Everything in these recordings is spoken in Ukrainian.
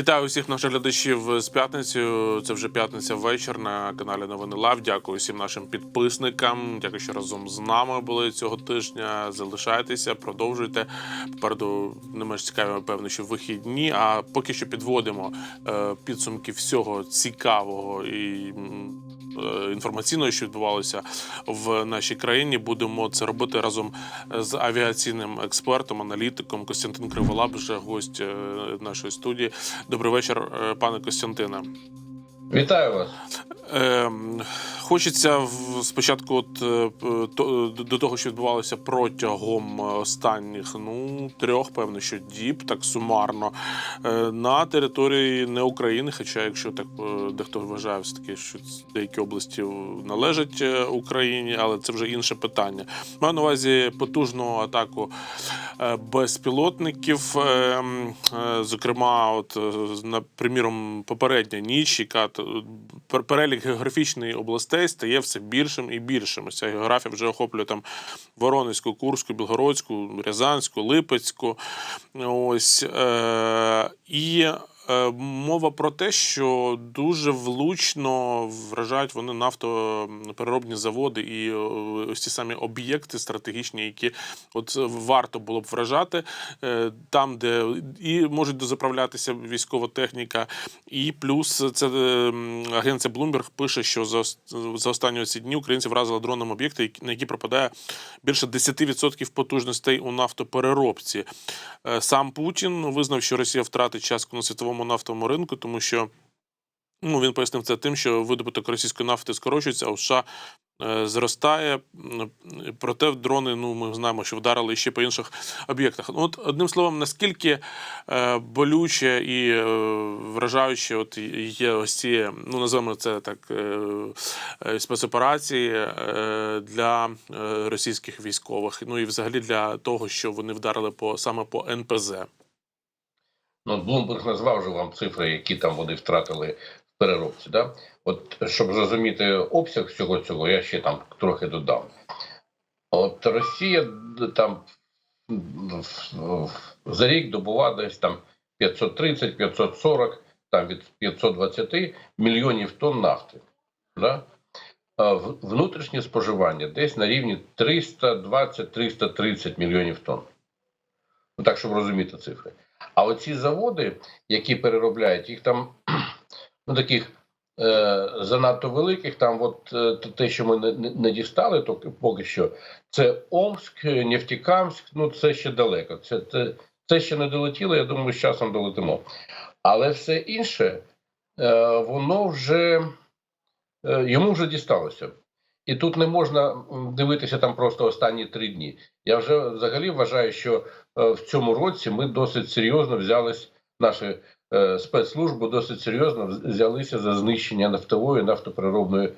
Вітаю усіх наших глядачів з п'ятницею. Це вже п'ятниця вечір на каналі Новини Лав. Дякую всім нашим підписникам. Дякую, що разом з нами були цього тижня. Залишайтеся, продовжуйте. Попереду не менш цікаві, певно, що вихідні. А поки що підводимо е, підсумки всього цікавого і е, інформаційного, що відбувалося в нашій країні. Будемо це робити разом з авіаційним експертом, аналітиком Костянтин Криволап, вже гость е, нашої студії. Добрий вечір, е, пане Костянтине. Вітаю вас. Ем, Хочеться спочатку, от е, до того, що відбувалося протягом останніх ну трьох, певно, що діб, так сумарно е, на території не України. Хоча, якщо так е, дехто вважає, все таки, що деякі області належать е, Україні, але це вже інше питання. Маю на увазі потужну атаку е, безпілотників. е, е, Зокрема, от е, на приміром, попередня ніч, яка перелік географічної областей стає все більшим і більшим. Ця географія вже охоплює там Воронезьку, Курську, Білгородську, Рязанську, Липецьку. Ось е, і. Е, Мова про те, що дуже влучно вражають вони нафтопереробні заводи і е, ось ці самі об'єкти стратегічні, які от варто було б вражати е, там, де і можуть дозаправлятися військова техніка, і плюс це агенція Bloomberg пише, що за, за останні ці дні українці вразили дроном об'єкти, на які пропадає більше 10% потужностей у нафтопереробці. Сам Путін визнав, що Росія втратить частку на світовому нафтовому ринку, тому що ну, він пояснив це тим, що видобуток російської нафти скорочується, а у США е, зростає. Проте дрони, ну ми знаємо, що вдарили ще по інших об'єктах. Ну, от одним словом, наскільки е, болюче і е, вражаюче, от є ось ці, ну називаємо це так, спецоперації для російських військових, ну і взагалі для того, що вони вдарили по саме по НПЗ. Ну, Блумберг назвав же вам цифри, які там вони втратили в переробці. Да? От щоб зрозуміти обсяг всього цього, я ще там трохи додам. От Росія там за рік добула десь там 530-540, там від 520 мільйонів тонн нафти. Да? Внутрішнє споживання десь на рівні 320-330 мільйонів тонн. Ну так, щоб розуміти цифри. А оці заводи, які переробляють, їх там ну таких е, занадто великих, там от е, те, що ми не, не, дістали, то поки що, це Омськ, Нефтікамськ, ну це ще далеко. Це, це, це ще не долетіло, я думаю, з часом долетимо. Але все інше, е, воно вже е, йому вже дісталося. І тут не можна дивитися там просто останні три дні. Я вже взагалі вважаю, що е, в цьому році ми досить серйозно взялись, наші е, спецслужби досить серйозно взялися за знищення нафтової нафтопереробної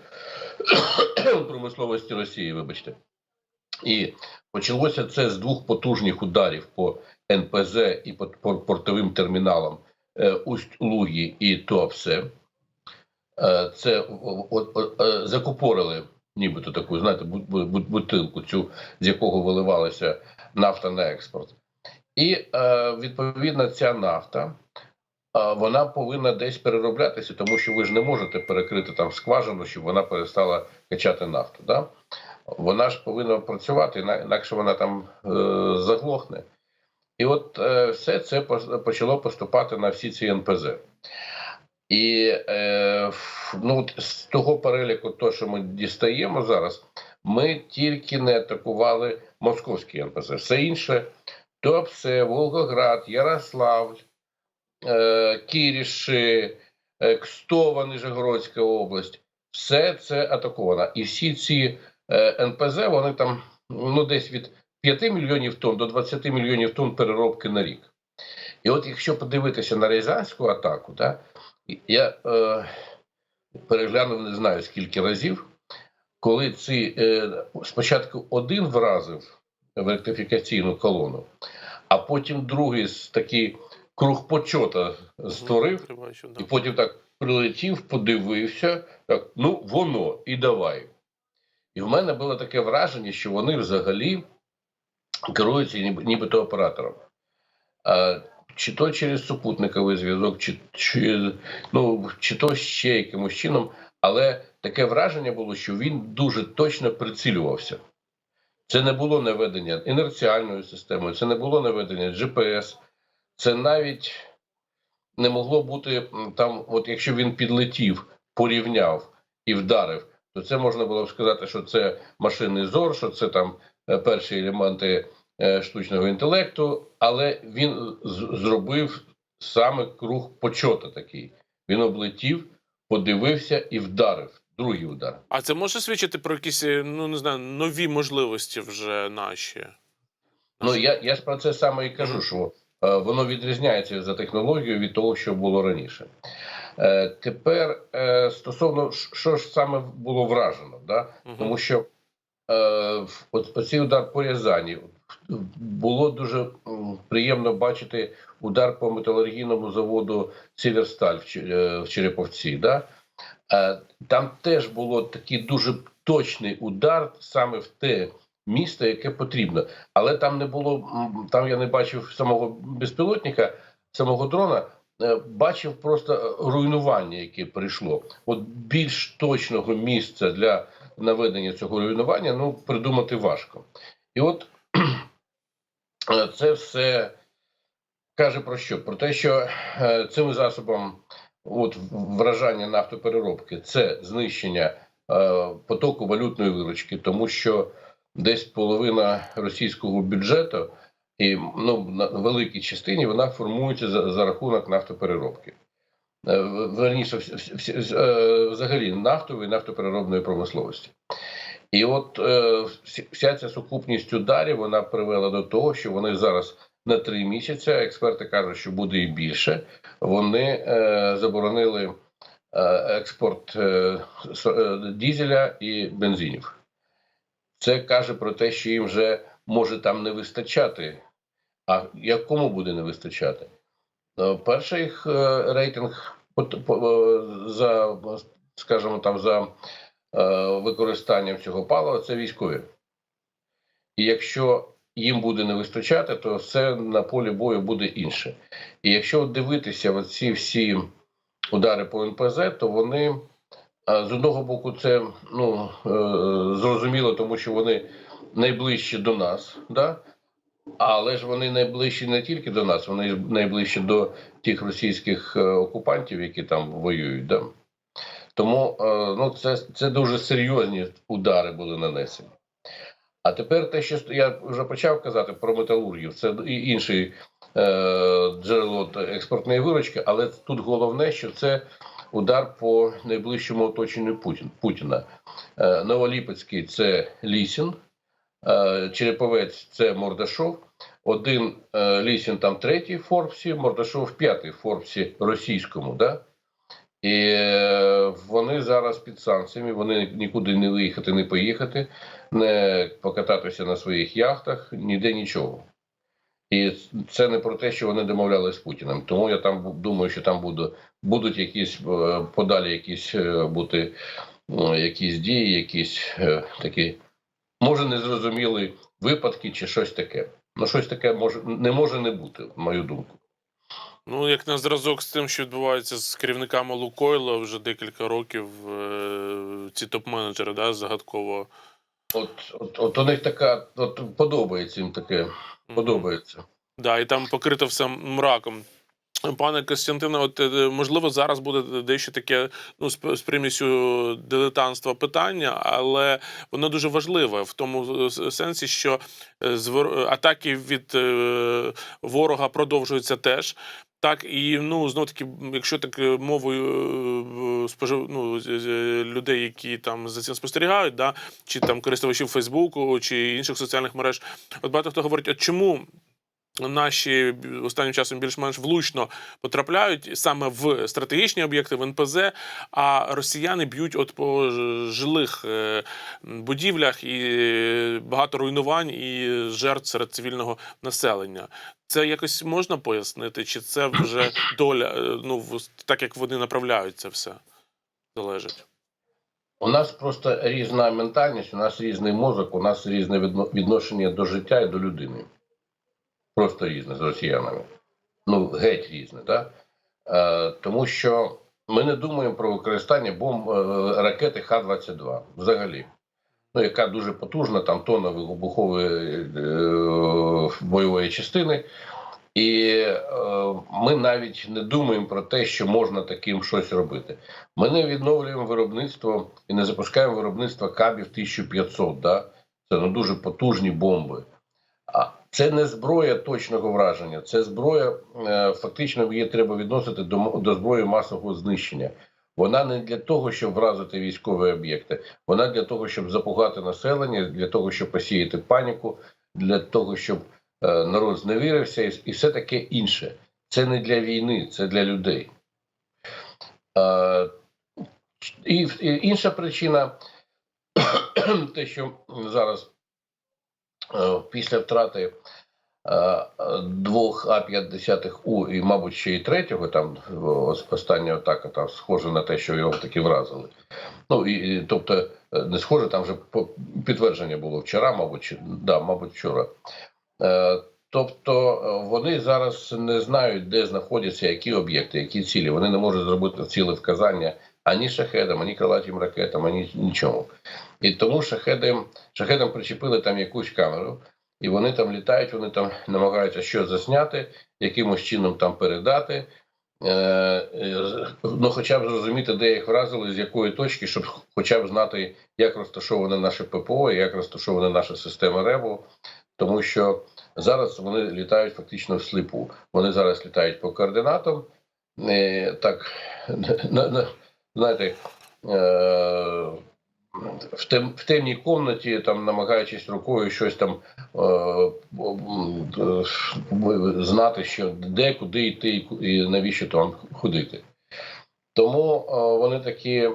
промисловості Росії. Вибачте, і почалося це з двох потужних ударів по НПЗ і по по портовим терміналам е, Усть-Лугі і Туапсе. Це закупорили нібито таку, знаєте, бу- бу- бу- бутилку, цю з якого виливалася нафта на експорт. І е, відповідно ця нафта е, вона повинна десь перероблятися, тому що ви ж не можете перекрити там скважину, щоб вона перестала качати нафту. Да? Вона ж повинна працювати, інакше вона там е, заглохне. І от е, все це почало поступати на всі ці НПЗ. І е, ну, з того переліку, то, що ми дістаємо зараз, ми тільки не атакували московські НПЗ. Все інше Туапсе, Волгоград, Ярославль, е, Кіріші, е, Кстова, Нижегородська область. Все це атаковано. І всі ці е, НПЗ, вони там ну, десь від 5 мільйонів тонн до 20 мільйонів тонн переробки на рік. І от якщо подивитися на Рязанську атаку, да, я е, переглянув не знаю скільки разів, коли ці е, спочатку один вразив в ректифікаційну колону, а потім другий з такий круг почота створив, да. і потім так прилетів, подивився, так, ну воно, і давай. І в мене було таке враження, що вони взагалі керуються ніби, нібито оператором. Чи то через супутниковий зв'язок, чи, чи, ну, чи то ще якимось чином, але таке враження було, що він дуже точно прицілювався. Це не було наведення інерціальною системою, це не було наведення GPS, це навіть не могло бути там, от якщо він підлетів, порівняв і вдарив, то це можна було б сказати, що це машинний зор, що це там е, перші елементи штучного інтелекту, але він зробив саме круг почота такий. Він облетів, подивився і вдарив. Другий удар. А це може свідчити про якісь, е, ну не знаю, нові можливості вже наші. Ну я, я ж про це саме і кажу, що е, воно відрізняється за технологією від того, що було раніше. Е, тепер е, стосовно що ж саме було вражено, да? Мгм. тому що е, оцей удар по Рязані було дуже приємно бачити удар по металургійному заводу Сіверсталь в, е, Череповці. Да? Е, там теж було такий дуже точний удар саме в те місто, яке потрібно. Але там не було, там я не бачив самого безпілотника, самого дрона. е, Бачив просто е, руйнування, яке прийшло. От більш точного місця для наведення цього руйнування ну придумати важко. І от е, це все каже про що? Про те, що е, цим засобом от вражання нафтопереробки це знищення е, потоку валютної виручки, тому що десь половина російського бюджету і ну на великій частині вона формується за, за рахунок нафтопереробки. Е, Верніше, взагалі нафтової нафтопереробної промисловості. І от е, вся ця сукупність ударів вона привела до того, що вони зараз на три місяці, експерти кажуть, що буде і більше. Вони е, заборонили е, експорт е, е, дізеля і бензинів. Це каже про те, що їм вже може там не вистачати. А якому буде не вистачати? Е, Перший їх рейтинг за, скажімо, там за використанням цього палива це військові. І якщо їм буде не вистачати, то все на полі бою буде інше. І якщо дивитися ці всі удари по НПЗ, то вони з одного боку це ну, е, зрозуміло, тому що вони найближчі до нас, да? але ж вони найближчі не тільки до нас, вони найближчі до тих російських е, окупантів, які там воюють. Да? Тому е, ну, це, це дуже серйозні удари були нанесені. А тепер те, що я вже почав казати про металургів, це і інший е, джерело експортної виручки, але тут головне, що це удар по найближчому оточенню Путін, Путіна. Е, Новоліпецький це Лісін, е, Череповець це Мордашов. Один е, Лісін там третій в Форбсі, Мордашов п'ятий в Форбсі російському. Да? І е, вони зараз під санкціями, вони нікуди не виїхати, не поїхати, не покататися на своїх яхтах, ніде нічого. І це не про те, що вони домовлялися з Путіним. Тому я там думаю, що там буде, будуть якісь е, подалі якісь е, бути якісь дії, якісь такі, може, незрозумілі випадки чи щось таке. Ну, щось таке може не може не бути, в мою думку. Ну, як на зразок з тим, що відбувається з керівниками Лукойла вже декілька років, е, ці топ-менеджери, да, загадково. От, от, от у них така, от подобається їм таке, подобається. Да, і там покрито все мраком. Пане Костянтине, от е, можливо, зараз буде дещо таке ну, з примісю дилетантства питання, але воно дуже важливе в тому сенсі, що е, звер- атаки від е, ворога продовжуються теж. Так, і ну знов таки, якщо так е, мовою е, спожив, ну, з- людей, які там за цим спостерігають, да, чи там користувачів Фейсбуку чи інших соціальних мереж, от багато хто говорить, от чому наші останнім часом більш-менш влучно потрапляють саме в стратегічні об'єкти, в НПЗ, а росіяни б'ють от по жилих е, будівлях і багато руйнувань і жертв серед цивільного населення. Це якось можна пояснити, чи це вже доля, е, ну так як вони направляють це все залежить? У нас просто різна ментальність, у нас різний мозок, у нас різне відношення до життя і до людини. Просто різне з росіянами. ну геть різне. Да? Е, тому що ми не думаємо про використання бомб е, ракети Х-22 взагалі. Ну, яка дуже потужна, там тонна вибухової е, бойової частини. І е, ми навіть не думаємо про те, що можна таким щось робити. Ми не відновлюємо виробництво і не запускаємо виробництво кабів 1500. Да? Це ну, дуже потужні бомби. Це не зброя точного враження, це зброя е, фактично її треба відносити до, до зброї масового знищення. Вона не для того, щоб вразити військові об'єкти, вона для того, щоб запугати населення, для того, щоб посіяти паніку, для того, щоб е, народ зневірився, і, все таке інше. Це не для війни, це для людей. Е, і, інша причина, те, що зараз після втрати е, двох А-50У і, мабуть, ще й третього, там остання атака там схожа на те, що його таки вразили. Ну і, і тобто, е, не схоже, там вже підтвердження було вчора, мабуть, да, мабуть, вчора. Е, Тобто е, вони зараз не знають, де знаходяться які об'єкти, які цілі. Вони не можуть зробити ціле вказання ані шахедам, ані крилатим ракетам, ані нічому. І тому шахедам, шахедам причепили там якусь камеру, і вони там літають, вони там намагаються щось засняти, якимось чином там передати. Е, е, ну, хоча б зрозуміти, де їх вразили, з якої точки, щоб хоча б знати, як розташоване наше ППО, як розташована наша система РЕБу, тому що зараз вони літають фактично всліпу. Вони зараз літають по координатам. Е, так, на, знаєте, е, в, тем, в темній комнаті, там, намагаючись рукою щось там е, е, знати, що де, куди йти і навіщо там ходити. Тому е, вони такі,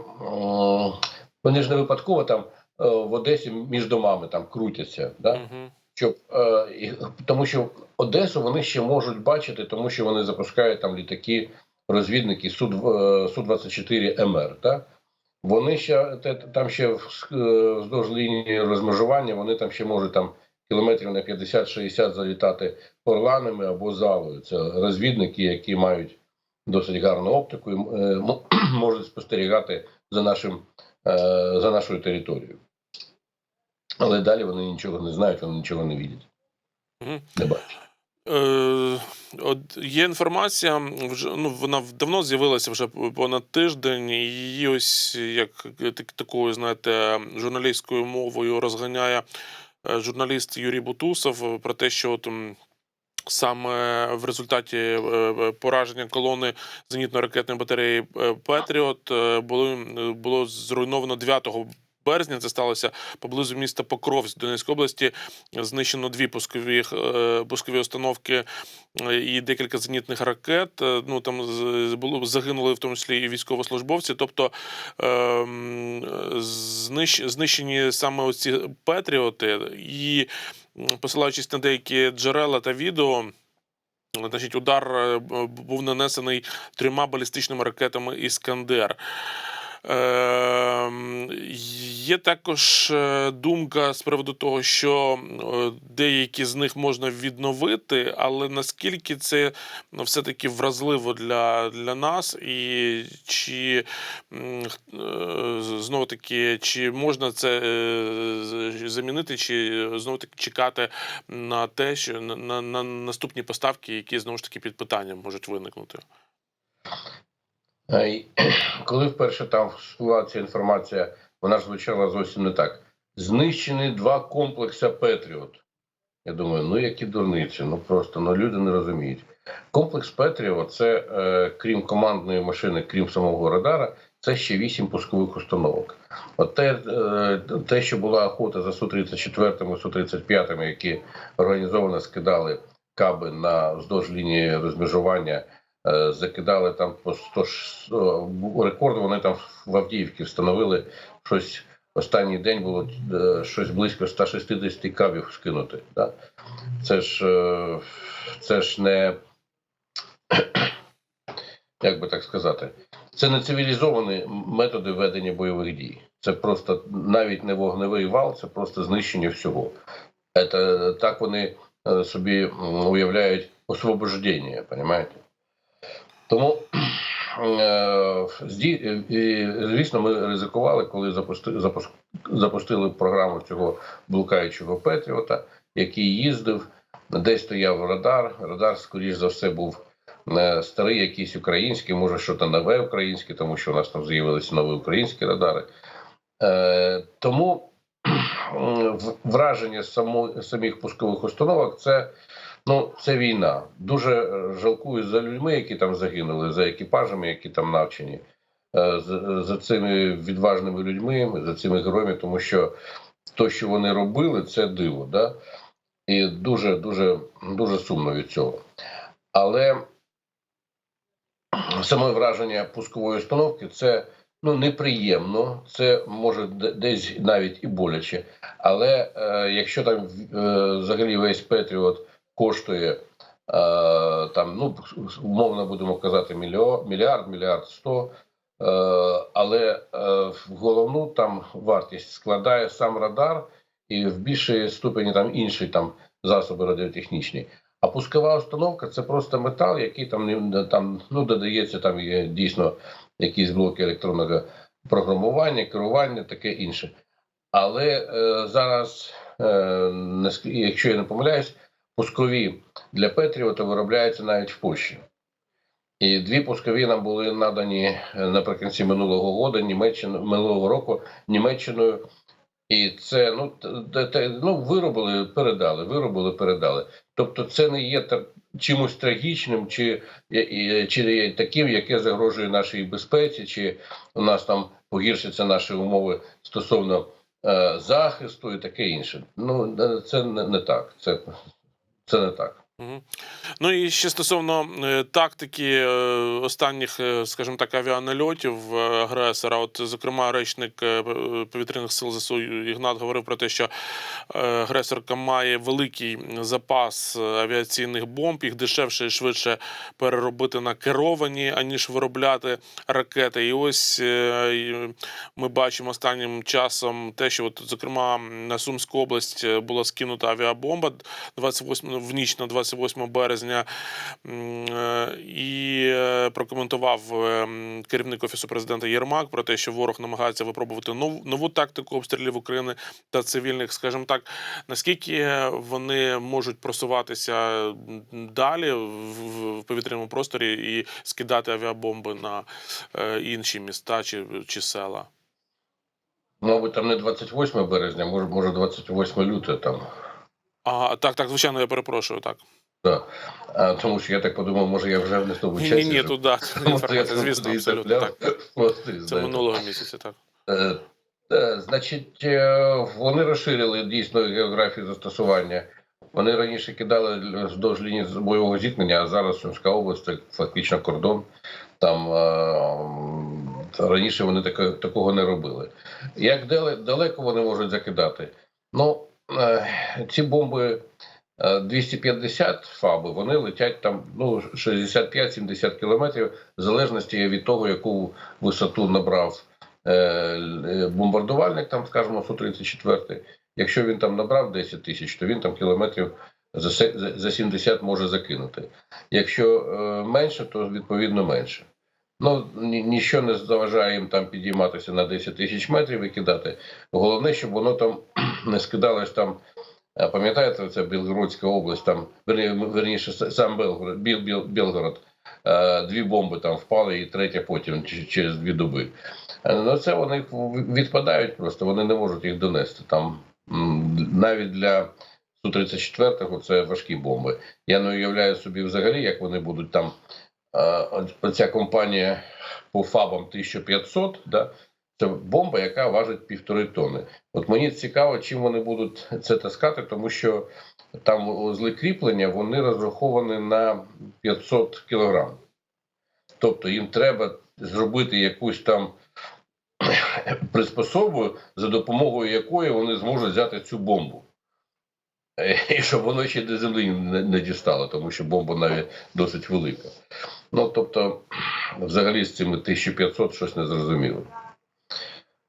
вони ж не випадково там е, в Одесі між домами там крутяться. Да? Щоб е, тому що Одесу вони ще можуть бачити, тому що вони запускають там літаки, розвідники Су Су 24 МР. Так? Вони ще там ще е, вздовж лінії розмежування, вони там ще можуть там кілометрів на 50-60 залітати орланами або залою. Це розвідники, які мають досить гарну оптику і е, можуть спостерігати за нашим е, за нашою територією. Але далі вони нічого не знають, вони нічого не бачать. Не бачать. Е, є інформація, вже ну вона давно з'явилася вже понад тиждень. Її ось як так- такою, знаєте, журналістською мовою розганяє е, журналіст Юрій Бутусов про те, що от, саме в результаті е, пораження колони зенітно-ракетної батареї Петріот були було зруйновано 9 березня. Це сталося поблизу міста Покровськ Донецької області. Знищено дві пускові, е, пускові установки е, і декілька зенітних ракет. Е, Ну там було загинули в тому числі і військовослужбовці. Тобто ем, знищ, знищені саме оці Петріоти, і посилаючись на деякі джерела та відео. Значить, удар був нанесений трьома балістичними ракетами Іскандер. Є також е, думка з приводу того, що е, деякі з них можна відновити, але наскільки це ну, все-таки вразливо для, для нас, і чи е, знову таки, чи можна це замінити, чи знову таки чекати на те, що на, на, на наступні поставки, які знову ж таки під питанням можуть виникнути. Коли вперше там всплила ця інформація, вона ж звучала зовсім не так. Знищені два комплекси Петріот. Я думаю, ну які дурниці, ну просто ну люди не розуміють. Комплекс Петріот це е, крім командної машини, крім самого радара, це ще вісім пускових установок. От те, е, те, що була охота за Су-34, Су-35, які організовано скидали каби на вздовж лінії розмежування, закидали там по 100, рекорд, вони там в Авдіївці встановили щось. Останній день було е, щось близько 160 кабів скинути. Да? Це ж е, це ж не як би так сказати, це не цивілізовані методи ведення бойових дій. Це просто навіть не вогневий вал, це просто знищення всього. Це, так вони е, собі уявляють освобождення, понимаете? Тому, е, е, звісно, ми ризикували, коли запусти- запуск- запустили програму цього блукаючого Петріота, який їздив, десь стояв радар. Радар, скоріш за все, був е, старий, якийсь український, може, щось нове українське, тому що у нас там з'явилися нові українські радари. Тому враження само, самих пускових установок це, ну, це війна. Дуже е, жалкую за людьми, які там загинули, за екіпажами, які там навчені, е, за, цими відважними людьми, за цими героями, тому що то, що вони робили, це диво. Да? І дуже, дуже, дуже сумно від цього. Але саме враження пускової установки це ну неприємно, це може десь навіть і боляче. Але е, якщо там е, взагалі весь Петріот коштує е, там, ну умовно будемо казати, мільярд, мільярд сто. Е, але е, в головну там вартість складає сам радар і в більшій ступені там інші там засоби радіотехнічні. А пускова установка це просто метал, який там там ну додається там є дійсно якісь блоки електронного програмування, керування, таке інше. Але е, зараз, е, якщо я не помиляюсь, пускові для Петріота виробляються навіть в Польщі. І дві пускові нам були надані е, наприкінці минулого року, Німеччина минулого року Німеччиною. І це ну т- т- ну виробили, передали, виробили, передали. Тобто, це не є та- чимось трагічним, чи, і- і- чи таким, яке загрожує нашій безпеці, чи у нас там погіршаться наші умови стосовно е, захисту і таке інше. Ну е, це не, не так. Це, це не так. Ну і ще стосовно е, тактики е, останніх, е, скажімо так, авіанальотів агресора. От, зокрема, речник повітряних сил ЗСУ Ігнат говорив про те, що агресорка має великий запас авіаційних бомб, їх дешевше і швидше переробити на керовані, аніж виробляти ракети. І ось ми бачимо останнім часом те, що, от, зокрема, на Сумську область була скинута авіабомба 28, в ніч на 28 березня. Е, І е, прокоментував е, керівник офісу президента Єрмак про те, що ворог намагається випробувати нову, нову тактику обстрілів України та цивільних, скажімо так, наскільки вони можуть просуватися далі в, повітряному просторі і скидати авіабомби на інші міста чи, чи села. Мабуть, там не 28 березня, може, може 28 лютого там. А, так, так, звичайно, я перепрошую, так. Да. А, тому що я так подумав, може я вже в тому часі. ні, ні, інформація, я звісно, абсолютно так. Просто, Це минулого місяця, так. Е, е, Значить, е, вони розширили дійсно географію застосування. Вони раніше кидали вздовж лінії бойового зіткнення, а зараз Сумська область це фактично кордон. Там е, раніше вони таке, такого не робили. Як далеко вони можуть закидати? Ну, е, ці бомби 250 фаби, вони летять там ну, 65-70 кілометрів, в залежності від того, яку висоту набрав е, е, бомбардувальник, там, скажімо, Су-34. Якщо він там набрав 10 тисяч, то він там кілометрів за, се- за- за 70 може закинути. Якщо е, менше, то відповідно менше. Ну, ні, ніщо не заважає їм там підійматися на 10 тисяч метрів і кидати. Головне, щоб воно там не скидалось там. Е, Пам'ятаєте, це Білгородська область, там верніше сам Белгород, Біл, Біл, Білгород. Е, Дві бомби там впали, і третя потім через дві доби. Е, Ну, це вони відпадають просто, вони не можуть їх донести. Там навіть для Су-34 це важкі бомби. Я не уявляю собі взагалі, як вони будуть там. Оця компанія по ФАБам 1500, да, це бомба, яка важить півтори тони. От мені цікаво, чим вони будуть це таскати, тому що там узли кріплення вони розраховані на 500 кілограм. Тобто їм треба зробити якусь там приспособу, за допомогою якої вони зможуть взяти цю бомбу. Е, І щоб воно ще до землі не, не дістало, тому що бомба навіть досить велика. Ну, тобто, взагалі з цими 1500 щось не зрозуміло.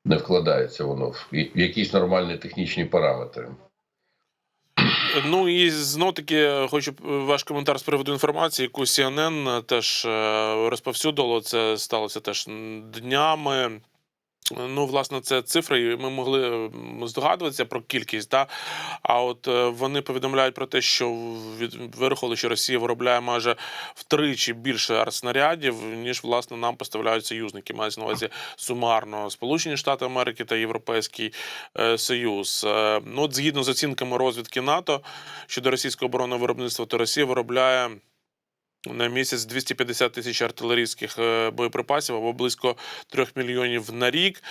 Не вкладається воно в, якісь нормальні технічні параметри. Ну і знов таки хочу е, ваш коментар з приводу інформації, яку CNN теж е, розповсюдило. Це сталося теж днями. Ну, власне, це цифри. і Ми могли здогадуватися про кількість, да? а от е, вони повідомляють про те, що вирахували, що Росія виробляє майже втричі більше артснарядів, ніж власне нам поставляють союзники. Мається на увазі сумарно Сполучені Штати Америки та Європейський е, Союз. Е, Ну, от згідно з оцінками розвідки НАТО щодо російського оборонного виробництва, то Росія виробляє. На місяць 250 тисяч артилерійських е, боєприпасів або близько 3 мільйонів на рік.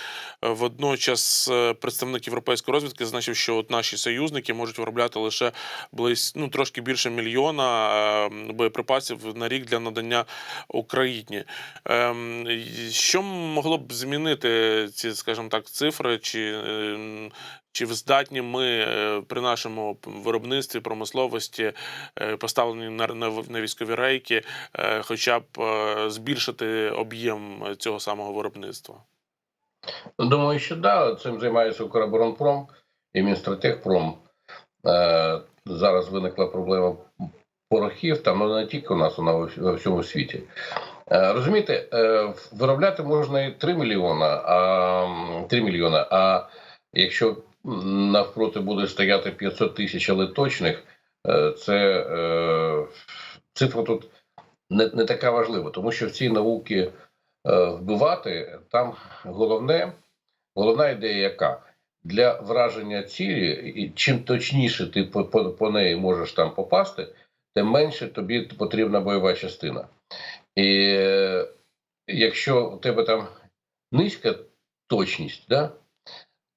Е, Водночас е, представник європейської розвідки зазначив, що от наші союзники можуть виробляти лише близь, ну, трошки більше мільйона боєприпасів на рік для надання Україні. Ем, Що могло б змінити ці, скажімо так, цифри? Чи, ем, чи здатні ми е, при нашому виробництві промисловості е, поставлені на, на, на військові рейки, е, хоча б збільшити об'єм цього самого виробництва? Ну, Думаю, що да, цим займається Укроборонпром і Мінстратегпром. Е, зараз виникла проблема порохів, там ну, не тільки у нас, вона во всьому світі. Розумієте, виробляти можна і 3 мільйона, а 3 мільйона. А якщо навпроти буде стояти 500 тисяч, але точних, е, це е, цифра тут не, не така важлива, тому що в цій науці е, вбивати там головне, головна ідея яка? Для враження цілі, і чим точніше ти по, по, по неї можеш там попасти, тим менше тобі потрібна бойова частина. І якщо у тебе там низька точність, да,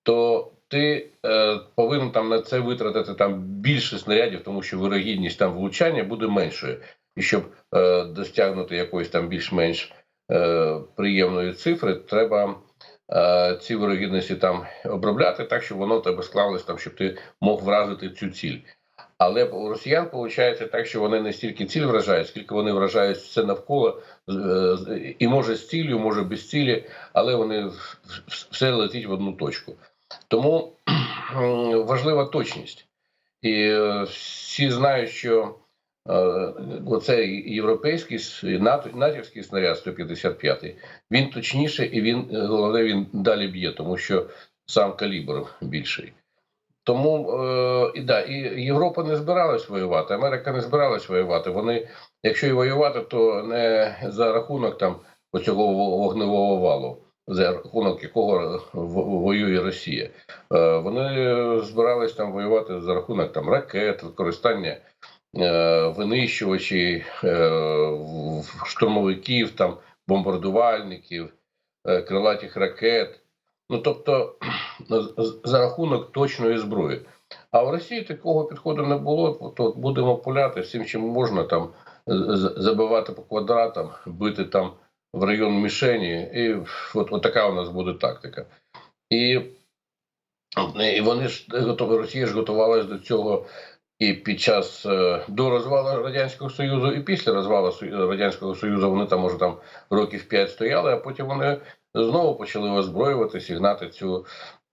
то ти е, повинен там на це витратити там більше снарядів, тому що вирогідність там влучання буде меншою. І щоб е, досягнути якоїсь там більш-менш е, приємної цифри, треба е, ці вирогідності там обробляти так, щоб воно тебе склалось там, щоб ти мог вразити цю ціль. Але у росіян виходить так, що вони не стільки ціль вражають, скільки вони вражають все навколо, е, і може з ціллю, може без цілі, але вони все летить в одну точку. Тому важлива точність. І е, всі знають, що е, оцей європейський натівський снаряд 155, він точніший і він е, головне він далі б'є, тому що сам калібр більший. Тому і да, і Європа не збиралась воювати, Америка не збиралась воювати. Вони, якщо і воювати, то не за рахунок там оцього вогневого валу, за рахунок якого воює Росія. Е, вони збирались там воювати за рахунок там ракет, використання е, винищувачів, е, штурмовиків, там бомбардувальників, крилатих ракет. Ну тобто за рахунок точної зброї. А в Росії такого підходу не було. То будемо пуляти всім, чим можна там забивати по квадратам, бити там в район мішені, і от, от така у нас буде тактика. І, і вони ж готові, Росія ж готувалась до цього і під час е, до розвалу радянського союзу, і після розвалу радянського союзу вони там може там років 5 стояли, а потім вони знову почали озброюватися і гнати цю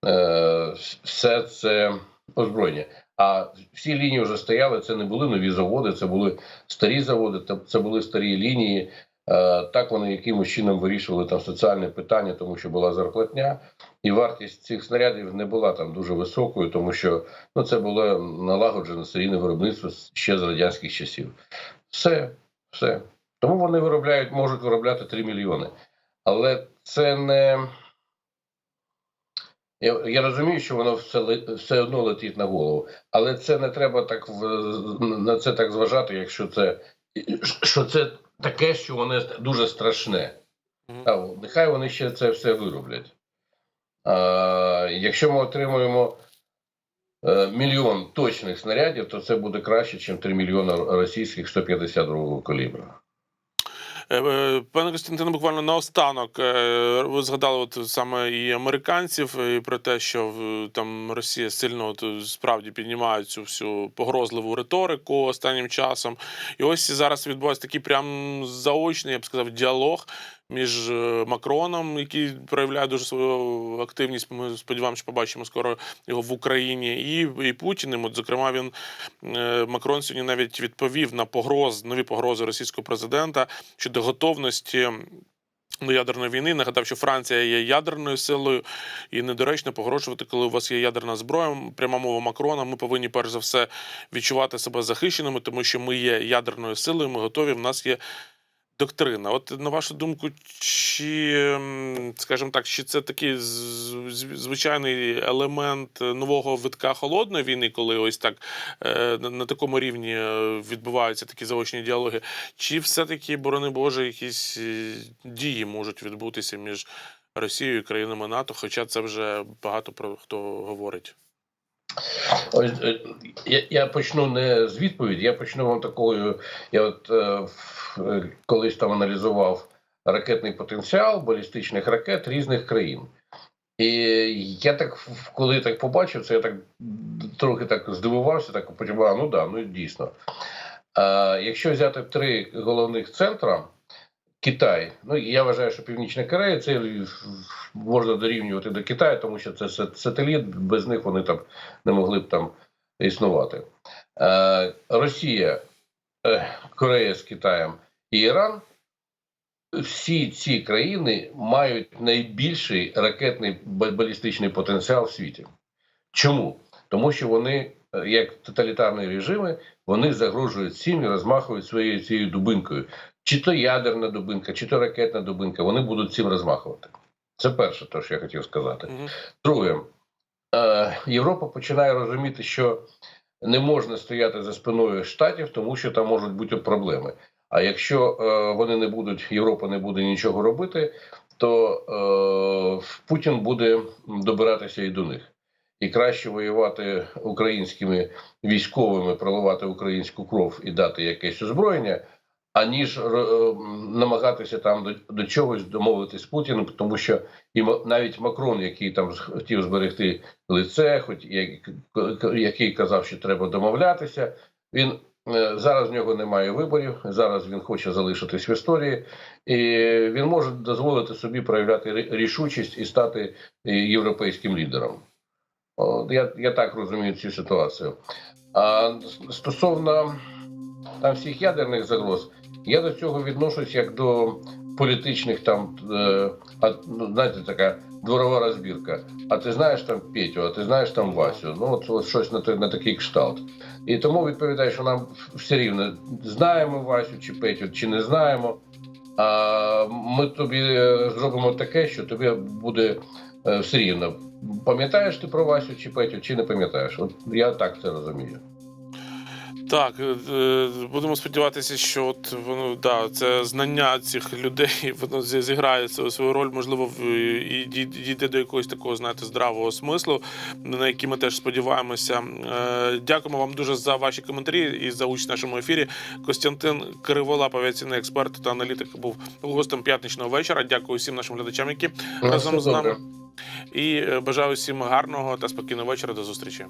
е, все це озброєння. А всі лінії вже стояли. Це не були нові заводи, це були старі заводи, це були старі лінії. Е, так вони якимось чином вирішували там соціальне питання, тому що була зарплатня, і вартість цих снарядів не була там дуже високою, тому що ну це було налагоджене серійне виробництво ще з радянських часів. Все, все. Тому вони виробляють, можуть виробляти 3 мільйони. Але це не. Я, я розумію, що воно все, все одно летить на голову, але це не треба так на це так зважати, якщо це що це таке, що воно дуже страшне. Нехай вони ще це все вироблять. А, якщо ми отримуємо е, мільйон точних снарядів, то це буде краще, ніж 3 мільйони російських 152-го калібру. Е, е, Пане Костянтине, буквально наостанок е, ви згадали от саме і американців, і про те, що там Росія сильно от, справді піднімає цю всю погрозливу риторику останнім часом. І ось зараз відбувається такий прям заочний, я б сказав, діалог між е, Макроном, який проявляє дуже свою активність. Ми сподіваємося, що побачимо скоро його в Україні, і, і Путіним. От, зокрема, він е, Макрон сьогодні навіть відповів на погроз, нові погрози російського президента щодо готовності. До ядерної війни нагадав, що Франція є ядерною силою, і недоречно погрожувати, коли у вас є ядерна зброя. Пряма мова Макрона. Ми повинні перш за все відчувати себе захищеними, тому що ми є ядерною силою. Ми готові. В нас є доктрина. От на вашу думку, чи м, скажімо так, чи це такий звичайний елемент нового витка холодної війни, коли ось так е, на, на такому рівні е, відбуваються такі заочні діалоги? Чи все-таки, борони Боже, якісь е, дії можуть відбутися між Росією і країнами НАТО? Хоча це вже багато про хто говорить. Ось е, я, я почну не з відповіді, я почну вам такою. Я от е, е, колись там аналізував ракетний потенціал балістичних ракет різних країн. І я так, коли так побачив, це я так трохи так здивувався, так потім, ну да, ну дійсно. А, якщо взяти три головних центра, Китай, ну я вважаю, що Північна Корея це можна дорівнювати до Китаю, тому що це са- сателіт, без них вони там не могли б там існувати. Е, Росія, е, Корея з Китаєм і Іран. Всі ці країни мають найбільший ракетний ба- балістичний потенціал в світі. Чому? Тому що вони, е, як тоталітарні режими, вони загрожують всім і розмахують своєю цією дубинкою. Чи то ядерна дубинка, чи то ракетна дубинка, вони будуть цим розмахувати. Це перше, те, що я хотів сказати. Друге, е, Європа починає розуміти, що не можна стояти за спиною штатів, тому що там можуть бути проблеми. А якщо е, вони не будуть, Європа не буде нічого робити, то е, Путін буде добиратися і до них. І краще воювати українськими військовими, проливати українську кров і дати якесь озброєння, аніж е, намагатися там до, до чогось домовитися з Путіним, тому що і навіть Макрон, який там хотів зберегти лице, хоч як- який казав, що треба домовлятися, він е, зараз в нього немає виборів. Зараз він хоче залишитись в історії, і він може дозволити собі проявляти рішучість і стати е, європейським лідером. Я, я так розумію цю ситуацію. А стосовно там всіх ядерних загроз, я до цього відношусь як до політичних там, е, ну, знаєте, така дворова розбірка. А ти знаєш там Петю, а ти знаєш там Васю. Ну, от, щось на, на такий кшталт. І тому відповідаю, що нам все рівно знаємо Васю чи Петю, чи не знаємо. А ми тобі е, зробимо таке, що тобі буде е, все рівно. Пам'ятаєш ти про Васю чи Петю, чи не пам'ятаєш? От я так це розумію. Так, е, е, будемо сподіватися, що от воно да, це знання цих людей воно зіграє свою роль, можливо, і дійде до якогось такого, знаєте, здравого смислу, на який ми теж сподіваємося. Е, Дякуємо вам дуже за ваші коментарі і за участь в нашому ефірі. Костянтин Криволап, авіаційний експерт та аналітик, був гостем п'ятничного вечора. Дякую всім нашим глядачам, які Ну, разом з нами. добре. І бажаю всім гарного та спокійного вечора. До зустрічі.